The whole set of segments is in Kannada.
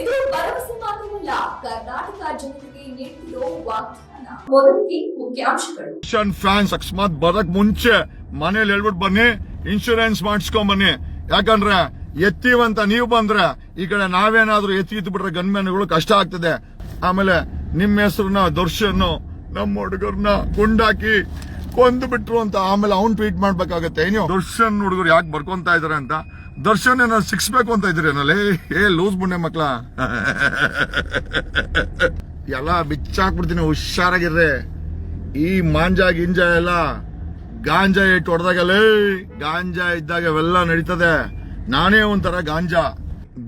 ಇದು ಭರವಸೆ ಮಾತ್ರವಲ್ಲ, ಕರ್ನಾಟಕ ಜನತೆಗೆ ನೀಡಿರೋ ಮೊದಲಿಗೆ ಮುಖ್ಯಾಂಶಗಳು. ಅಕಸ್ಮಾತ್ ಬರಕ್ ಮುಂಚೆ ಮನೇಲಿ ಹೇಳ್ಬಿಟ್ಟು ಬನ್ನಿ ಇನ್ಶೂರೆನ್ಸ್ ಮಾಡಿಸ್ಕೊಂಡ್ ಬನ್ನಿ. ಯಾಕಂದ್ರೆ ಎತ್ತೀವಂತ ನೀವು ಬಂದ್ರೆ ಈ ಕಡೆ ನಾವೇನಾದ್ರೂ ಎತ್ತಿ ಬಿಟ್ರೆ ಗನ್ಮ್ಯಾನ್ಗಳು ಕಷ್ಟ ಆಗ್ತದೆ. ಆಮೇಲೆ ನಿಮ್ಮ ಹೆಸರನ್ನ ದರ್ಶನ್ ನಮ್ಮ ಹುಡುಗರ್ನ ಗುಂಡಾಕಿ ಕೊಂದು ಬಿಟ್ರು ಅಂತ ಆಮೇಲೆ ಅವ್ನ್ ಟ್ವೀಟ್ ಮಾಡ್ಬೇಕಾಗತ್ತೆ. ಏನು ದರ್ಶನ್ ಹುಡುಗರು ಯಾಕೆ ಬರ್ಕೊಂತ ಇದಾರೆ ಅಂತ? ದರ್ಶನ್ ಏನೋ ಸಿಕ್ಸ್ ಬೇಕು ಅಂತ ಇದ್ರೇನಲ್ಲಿ ಏ, ಲೂಸ್ ಬುಣ್ಣೆ ಮಕ್ಳ. ಎಲ್ಲ ಬಿಚ್ಚಾಕ್ಬಿಡ್ತೀನಿ, ಹುಷಾರಾಗಿರ್ರಿ. ಈ ಮಾಂಜಾ ಗಿಂಜ ಎಲ್ಲ ಗಾಂಜಾ ಇಟ್ಟು ಹೊಡೆದಾಗಲೇ ಗಾಂಜಾ ಇದ್ದಾಗ ಅವೆಲ್ಲ ನಡೀತದೆ. ನಾನೇ ಒಂಥರ ಗಾಂಜಾ.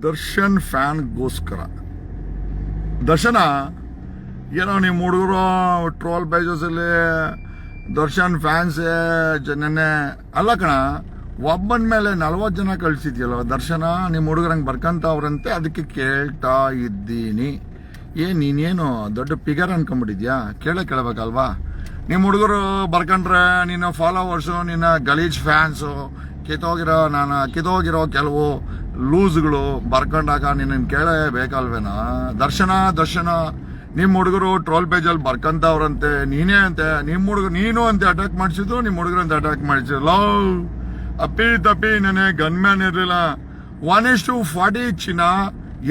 ದರ್ಶನ್ ಫ್ಯಾನ್ಗೋಸ್ಕರ. ದರ್ಶನ, ಏನೋ ನಿಮ್ಮ ಹುಡುಗರು ಟ್ರೋಲ್ ಬೈಜಸ್ ಅಲ್ಲಿ ದರ್ಶನ್ ಫ್ಯಾನ್ಸ್ ನೆನ್ನೆ ಅಲ್ಲ ಕಣ ಒಬ್ಬನ ಮೇಲೆ ನಲ್ವತ್ತು ಜನ ಕಳ್ಸಿದ್ಯಲ್ಲ, ದರ್ಶನ ನಿಮ್ಮ ಹುಡುಗರಂಗೆ ಬರ್ಕಂತವ್ರಂತೆ ಅದಕ್ಕೆ ಕೇಳ್ತಾ ಇದ್ದೀನಿ. ಏ, ನೀನೇನು ದೊಡ್ಡ ಪಿಗರ್ ಅನ್ಕೊಂಡ್ಬಿಟ್ಟಿದ್ಯಾ? ಕೇಳೇ ಕೇಳಬೇಕಲ್ವಾ? ನಿಮ್ಮ ಹುಡುಗರು ಬರ್ಕಂಡ್ರೆ ನಿನ್ನ ಫಾಲೋವರ್ಸು ನಿನ್ನ ಗಲೀಜ್ ಫ್ಯಾನ್ಸು ಕಿತ್ತೋಗಿರೋ ನಾನು, ಕಿತ್ತೋಗಿರೋ ಕೆಲವು ಲೂಸ್ಗಳು ಬರ್ಕೊಂಡಾಗ ನಿನ್ನ ಕೇಳಬೇಕಲ್ವೇನಾ ದರ್ಶನ ದರ್ಶನ ನಿಮ್ಮ ಹುಡುಗರು ಟ್ರೋಲ್ ಪೇಜಲ್ಲಿ ಬರ್ಕಂತವ್ರಂತೆ, ನೀನೇ ಅಂತೆ ನಿಮ್ಮ ಹುಡುಗರು ನೀನು ಅಂತ ಅಟ್ಯಾಕ್ ಮಾಡಿಸಿದ್ದು ನಿಮ್ಮ ಹುಡುಗರಂತೆ ಅಟ್ಯಾಕ್ ಮಾಡಿಸಿದ್ರು ಲವ್ ಅಪ್ಪಿ ತಪ್ಪಿ ನನಗೆ ಗನ್ಮ್ಯಾನ್ ಇರಲಿಲ್ಲ. ಒನ್ ಇಸ್ ಟು ಫಾರ್ಟಿ ಚಿನ್ನ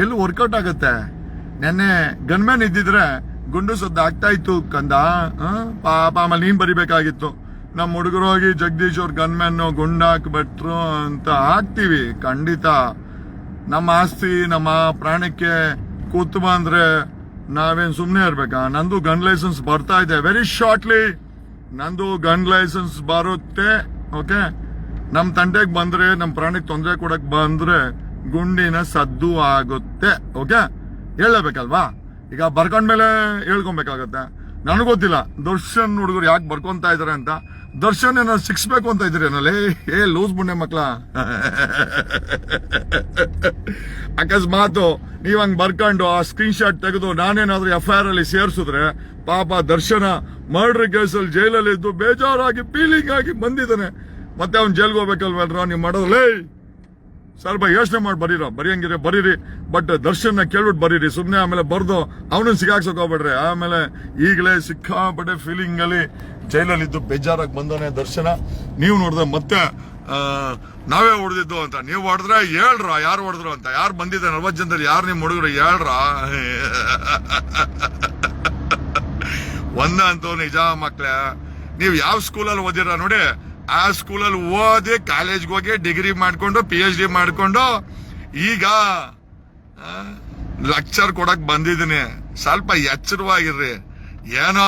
ಎಲ್ಲಿ ವರ್ಕೌಟ್ ಆಗುತ್ತೆ? ನೆನ್ನೆ ಗನ್ಮ್ಯಾನ್ ಇದ್ದಿದ್ರೆ ಗುಂಡು ಸದ್ದು ಆಗ್ತಾ ಇತ್ತು ಕಂದ? ಪಾಪ ಆಮೇಲೆ ನೀನ್ ಬರಿಬೇಕಾಗಿತ್ತು. ನಮ್ಮ ಹುಡುಗರು ಹೋಗಿ ಜಗದೀಶ್ ಅವ್ರ ಗನ್ಮ್ಯಾನ್ ಗುಂಡಾಕ್ಬಿಟ್ರು ಅಂತ ಹಾಕ್ತಿವಿ, ಖಂಡಿತ. ನಮ್ಮ ಆಸ್ತಿ, ನಮ್ಮ ಪ್ರಾಣಕ್ಕೆ ಕೂತು ಬಂದ್ರೆ ನಾವೇನ್ ಸುಮ್ಮನೆ ಇರ್ಬೇಕಾ? ನಂದು ಗನ್ ಲೈಸೆನ್ಸ್ ಬರ್ತಾ ಇದೆ. ವೆರಿ ಶಾರ್ಟ್ಲಿ ನಂದು ಗನ್ ಲೈಸೆನ್ಸ್ ಬರುತ್ತೆ ಓಕೆ ನಮ್ ತಂಟೆಗೆ ಬಂದ್ರೆ, ನಮ್ ಪ್ರಾಣಿಗೆ ತೊಂದರೆ ಕೊಡಕ್ ಬಂದ್ರೆ ಗುಂಡಿನ ಸದ್ದು ಆಗುತ್ತೆ. ಓಕೆ? ಹೇಳಬೇಕಲ್ವಾ ಈಗ ಬರ್ಕೊಂಡ್ಮೇಲೆ ಹೇಳ್ಕೊಬೇಕಾಗತ್ತೆ. ನನಗೆ ಗೊತ್ತಿಲ್ಲ. ದರ್ಶನ್ ಹುಡುಗರು ಯಾಕೆ ಬರ್ಕೊಂತ ಇದಾರೆ ಅಂತ. ದರ್ಶನ್ ಏನೋ ಸಿಕ್ಸ್ಬೇಕು ಅಂತ ಇದ್ರಿ ಏನಲ್ಲಿ? ಏ, ಲೂಸ್ ಬುಣ್ಣೆ ಮಕ್ಳ. ಅಕಸ್ಮಾತ್ ನೀವ್ ಹಂಗ್ ಬರ್ಕೊಂಡು ಆ ಸ್ಕ್ರೀನ್ ಶಾಟ್ ತೆಗೆದು ನಾನೇನಾದ್ರೂ ಎಫ್ ಐ ಆರ್ ಅಲ್ಲಿ ಸೇರಿಸಿದ್ರೆ, ಪಾಪ ದರ್ಶನ ಮರ್ಡರ್ ಕೇಸಲ್ಲಿ ಜೈಲಲ್ಲಿ ಇದ್ದು ಬೇಜಾರಾಗಿ ಫೀಲಿಂಗ್ ಆಗಿ ಬಂದಿದ್ದಾನೆ. ಮತ್ತೆ ಅವ್ನು ಜೈಲ್ಗೆ ಹೋಗ್ಬೇಕಲ್ವಲ್ರ ನೀವು ಮಾಡೋದ್ಲೇ ಸ್ವಲ್ಪ ಯೋಚನೆ ಮಾಡಿ, ಬರೀರ. ಬರೆಯಂಗಿರಿ ಬರೀರಿ. ಬಟ್ ದರ್ಶನ ಕೇಳ್ಬಿಟ್ಟು ಬರೀರಿ. ಸುಮ್ಮನೆ ಆಮೇಲೆ ಬರ್ದು ಅವನು ಸಿಗಾಕ್ಸಕ್ ಹೋಗ್ಬೇಡ್ರಿ. ಆಮೇಲೆ ಈಗಲೇ ಸಿಕ್ಕಾಪಟ್ಟೆ ಫೀಲಿಂಗ್ ಅಲ್ಲಿ ಜೈಲಲ್ಲಿ ಇದ್ದು ಬೇಜಾರಾಗಿ ಬಂದವನೇ ದರ್ಶನ. ನೀವು ನೋಡಿದ್ರೆ ಮತ್ತೆ ನಾವೇ ಹೊಡೆದಿದ್ದು ಅಂತ. ನೀವು ಹೊಡೆದ್ರೆ ಹೇಳ್ರ, ಯಾರು ಹೊಡೆದ್ರು ಅಂತ. ಯಾರು ಬಂದಿದ್ದೆ ನಲ್ವತ್ತು ಜನದಲ್ಲಿ ಯಾರು ನಿಮ್ಮ ಹುಡುಗರು? ಹೇಳ್ರ. ಒಂದಂತೂ ನಿಜ ಮಕ್ಳೇ. ನೀವು ಯಾವ ಸ್ಕೂಲಲ್ಲಿ ಓದಿರ ನೋಡಿ ಆ ಸ್ಕೂಲಲ್ಲಿ ಓದಿ ಕಾಲೇಜ್ಗೆ ಹೋಗಿ ಡಿಗ್ರಿ ಮಾಡಿಕೊಂಡು ಪಿ ಎಚ್ ಡಿ ಮಾಡಿಕೊಂಡು, ಈಗ ಲೆಕ್ಚರ್ ಕೊಡಕ್ ಬಂದಿದ್ದೀನಿ. ಸ್ವಲ್ಪ ಎಚ್ಚರವಾಗಿರ್ರಿ. ಏನೋ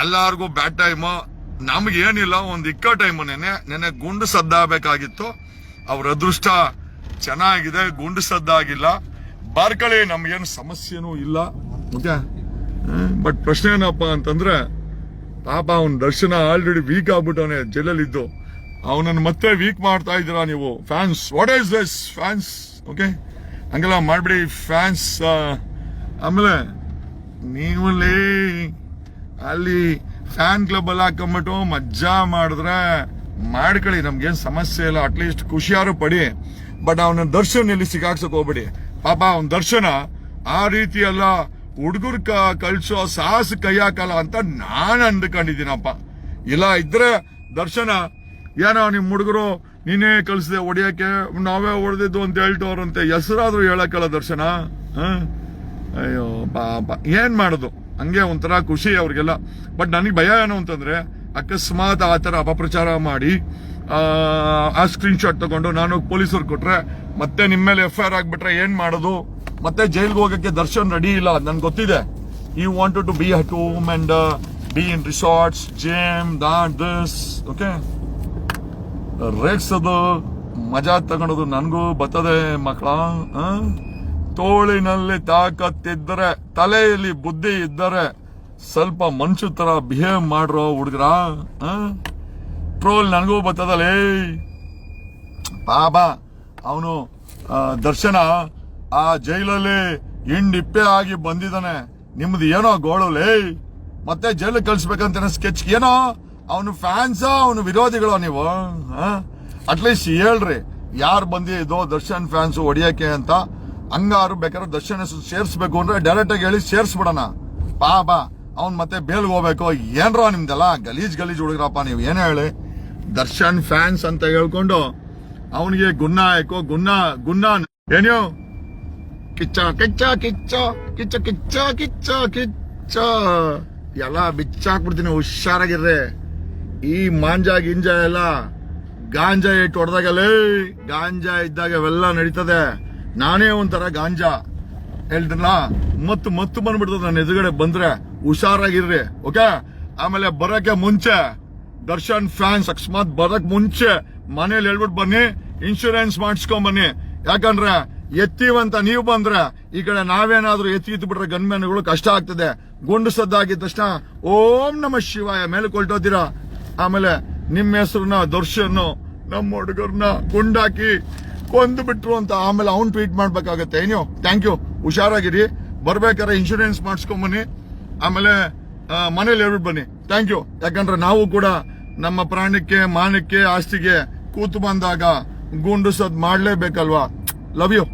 ಎಲ್ಲಾರ್ಗೂ ಬ್ಯಾಡ್ ಟೈಮು ನಮ್ಗೇನಿಲ್ಲ, ಒಂದು ಇಕ್ಕ ಟೈಮು ನೆನೆ ನೆನೆ ಗುಂಡು ಸದ್ದಾಗಬೇಕಾಗಿತ್ತು. ಅವ್ರ ಅದೃಷ್ಟ ಚೆನ್ನಾಗಿದೆ, ಗುಂಡು ಸದ್ದಾಗಿಲ್ಲ. ಬಾರ್ಕಳಿ, ನಮ್ಗೇನು ಸಮಸ್ಯೆನೂ ಇಲ್ಲ. ಓಕೆ ಬಟ್ ಪ್ರಶ್ನೆ ಏನಪ್ಪ ಅಂತಂದ್ರೆ ಪಾಪ ಅವನ ದರ್ಶನ ಆಲ್ರೆಡಿ ವೀಕ್ ಆಗ್ಬಿಟ್ಟವನೇ, ಜೈಲಲ್ಲಿದ್ದು. ಅವನನ್ನು ಮತ್ತೆ ವೀಕ್ ಮಾಡ್ತಾ ಇದ್ದೀರಾ ನೀವು? Fans what is this fans okay ಹಂಗೆಲ್ಲ ಮಾಡ್ಬಿಡಿ ಫ್ಯಾನ್ಸ್ ಆಮೇಲೆ ನೀವಲ್ಲಿ ಅಲ್ಲಿ ಫ್ಯಾನ್ ಕ್ಲಬ್ ಅಲ್ಲಿ ಹಾಕೊಂಬಿಟ್ಟು ಮಜ್ಜಾ ಮಾಡಿದ್ರೆ ಮಾಡ್ಕೊಳ್ಳಿ, ನಮ್ಗೇನು ಸಮಸ್ಯೆ ಇಲ್ಲ ಅಟ್ಲೀಸ್ಟ್ ಖುಷಿಯಾರು ಪಡಿ. ಬಟ್ ಅವನ ದರ್ಶನ ಇಲ್ಲಿ ಸಿಗಾಕ್ಸಕ್ ಹೋಗ್ಬೇಡಿ. ಪಾಪ ಅವನ ದರ್ಶನ ಆ ರೀತಿ ಎಲ್ಲ ಹುಡುಗರ್ ಕಳ್ಸೋ ಸಾಹಸ ಕೈ ಹಾಕಲ್ಲ ಅಂತ ನಾನು ಅಂದ್ಕೊಂಡಿದ್ದೀನಪ್ಪ. ಇಲ್ಲ ಇದ್ರೆ ದರ್ಶನ, ಏನೋ ನಿಮ್ಮ ಹುಡುಗರು ನೀನೇ ಕಳ್ಸಿದೆ ಹೊಡಿಯಕ್ಕೆ, ನಾವೇ ಹೊಡೆದಿದ್ದು ಅಂತ ಹೇಳ್ತವ್ರಂತೆ ಹೆಸರಾದ್ರೂ ಹೇಳಕ್ಕಲ್ಲ ದರ್ಶನ? ಅಯ್ಯೋ, ಪಾಪ. ಏನ್ ಮಾಡೋದು? ಹಂಗೆ ಒಂಥರ ಖುಷಿ ಅವ್ರಿಗೆಲ್ಲ. ಬಟ್ ನನಗೆ ಭಯ ಏನು ಅಂತಂದ್ರೆ ಅಕಸ್ಮಾತ್ ಆ ಥರ ಅಪಪ್ರಚಾರ ಮಾಡಿ ಆ, ಸ್ಕ್ರೀನ್ ಶಾಟ್ ತಗೊಂಡು ನಾನು ಪೊಲೀಸರು ಕೊಟ್ರೆ ಮತ್ತೆ ನಿಮ್ಮ ಮೇಲೆ ಎಫ್ ಐ ಆರ್ ಆಗ್ಬಿಟ್ರೆ ಏನ್ ಮಾಡೋದು? ಮತ್ತೆ ಜೈಲ್ಗೆ ಹೋಗಕ್ಕೆ ದರ್ಶನ್ ರೆಡಿ ಇಲ್ಲ ನನ್ಗೆ ಗೊತ್ತಿದೆ. You want to be at home and be in resorts game that this okay rates ಅದು ಮಜಾ ತಗೊಳೋದು ನನಗೂ ಬತ್ತದೆ ಮಕ್ಕಳ? ತೋಳಿನಲ್ಲಿ ತಾಕತ್ತಿದ್ದರೆ ತಲೆಯಲ್ಲಿ ಬುದ್ಧಿ ಇದ್ದರೆ ಸ್ವಲ್ಪ ಮನುಷ್ಯ ತರ ಬಿಹೇವ್ ಮಾಡ್ರೋ ಹುಡುಗರ ಟ್ರೋಲ್ ನನಗೂ ಬತ್ತದಲ್ಲೇ. ಪಾಪ ಅವನು ದರ್ಶನ, ಆ ಜೈಲಲ್ಲಿ ಹಿಂಡಿಪ್ಪೆ ಆಗಿ ಬಂದಿದ್ದಾನೆ. ನಿಮ್ದು ಏನೋ ಗೋಳು ಲೇಯ್ ಮತ್ತೆ ಜೈಲು ಕಳಿಸ್ಬೇಕಂತ ಸ್ಕೆಚ್ ಏನೋ? ಅವನು ಫ್ಯಾನ್ಸ ಅವನು ವಿರೋಧಿಗಳು ನೀವು? ಅಟ್ಲೀಸ್ಟ್ ಹೇಳ್ರಿ, ಯಾರು ಬಂದಿದ್ದೋ ದರ್ಶನ್ ಫ್ಯಾನ್ಸ್ ಹೊಡಿಯಕ್ಕೆ ಅಂತ. ಹಂಗಾರು ಬೇಕಾದ್ರೆ ದರ್ಶನ್ ಸೇರಿಸ್ಬೇಕು ಅಂದ್ರೆ ಡೈರೆಕ್ಟ್ ಆಗಿ ಹೇಳಿ ಸೇರಿಸ್ಬಿಡೋಣ. ಪಾಪ ಅವ್ನ್ ಮತ್ತೆ ಬೇಲ್ಗೆ ಹೋಗ್ಬೇಕು. ಏನ್ರೋ ನಿಮ್ದೆಲ್ಲ ಗಲೀಜ್ ಗಲೀಜ್ ಹುಡುಗ್ರಪ್ಪ, ನೀವು ಏನೇ ಹೇಳಿ. ದರ್ಶನ್ ಫ್ಯಾನ್ಸ್ ಅಂತ ಹೇಳ್ಕೊಂಡು ಅವನಿಗೆ ಗುನ್ನ ಹಾಕೋ ಗುನ್ನ ಗುನ್ನ ಏನು ಕಿಚ್ಚ ಕಿಚ್ಚ ಕಿಚ್ಚ ಕಿಚ್ಚ ಕಿಚ್ಚ ಕಿಚ್ಚ ಕಿಚ್ಚ. ಎಲ್ಲ ಬಿಚ್ಚಾಕ್ಬಿಡ್ತೀನಿ ಹುಷಾರಾಗಿರ್ರೆ. ಈ ಮಾಂಜಾ ಗಿಂಜ ಎಲ್ಲ ಗಾಂಜಾ ಇಟ್ಟು ಹೊಡೆದಾಗಲೇ ಗಾಂಜಾ ಇದ್ದಾಗ ಅವೆಲ್ಲ ನಡೀತದೆ. ನಾನೇ ಒಂಥರ ಗಾಂಜಾ. ಹೇಳ್ತಿಲ್ಲ ಮತ್ತು ಮತ್ತು ಬಂದ್ಬಿಡ್ತದೆ ನನ್ನ ಎದುರುಗಡೆ ಬಂದ್ರೆ. ಹುಷಾರಾಗಿರ್ರಿ, ಓಕೆ? ಆಮೇಲೆ ಬರೋಕೆ ಮುಂಚೆ ದರ್ಶನ್ ಫ್ಯಾನ್ಸ್ ಅಕಸ್ಮಾತ್ ಬರಕ್ ಮುಂಚೆ ಮನೇಲಿ ಹೇಳ್ಬಿಟ್ಟು ಬನ್ನಿ ಇನ್ಶೂರೆನ್ಸ್ ಮಾಡಿಸ್ಕೊಂಡ್ ಬನ್ನಿ ಯಾಕಂದ್ರೆ ಎತ್ತೀವಂತ ನೀವು ಬಂದ್ರೆ ಈ ಕಡೆ ನಾವೇನಾದ್ರೂ ಎತ್ತಿ ಬಿಟ್ರೆ ಗನ್ಮ್ಯಾನ್ಗಳು ಕಷ್ಟ ಆಗ್ತದೆ. ಗುಂಡು ಸದ್ದಾಗಿದ್ದ ತಕ್ಷಣ ಓಂ ನಮ ಶಿವಾಯ, ಮೇಲೆ ಕೊಲ್ಟೋತೀರಾ ಆಮೇಲೆ ನಿಮ್ಮ ಹೆಸರನ್ನ ದರ್ಶನ್, ನಮ್ಮ ಹುಡುಗರ್ನ ಗುಂಡಾಕಿ ಕೊಂದು ಬಿಟ್ರು ಅಂತ ಆಮೇಲೆ ಅವ್ನು ಟ್ವೀಟ್ ಮಾಡ್ಬೇಕಾಗತ್ತೆ. ಏನೋ? ಥ್ಯಾಂಕ್ ಯು ಹುಷಾರಾಗಿರಿ. ಬರ್ಬೇಕಾದ್ರೆ ಇನ್ಶೂರೆನ್ಸ್ ಮಾಡಿಸ್ಕೊಂಬನ್ನಿ. ಆಮೇಲೆ ಮನೇಲಿ ಹೇಳ್ಬಿಟ್ಟು ಬನ್ನಿ. ಥ್ಯಾಂಕ್ ಯು ಯಾಕಂದ್ರೆ ನಾವು ಕೂಡ ನಮ್ಮ ಪ್ರಾಣಕ್ಕೆ ಮಾನಕ್ಕೆ ಆಸ್ತಿಗೆ ಕೂತು ಬಂದಾಗ ಗುಂಡು ಸದ್ ಮಾಡ್ಲೇಬೇಕಲ್ವಾ? Love you.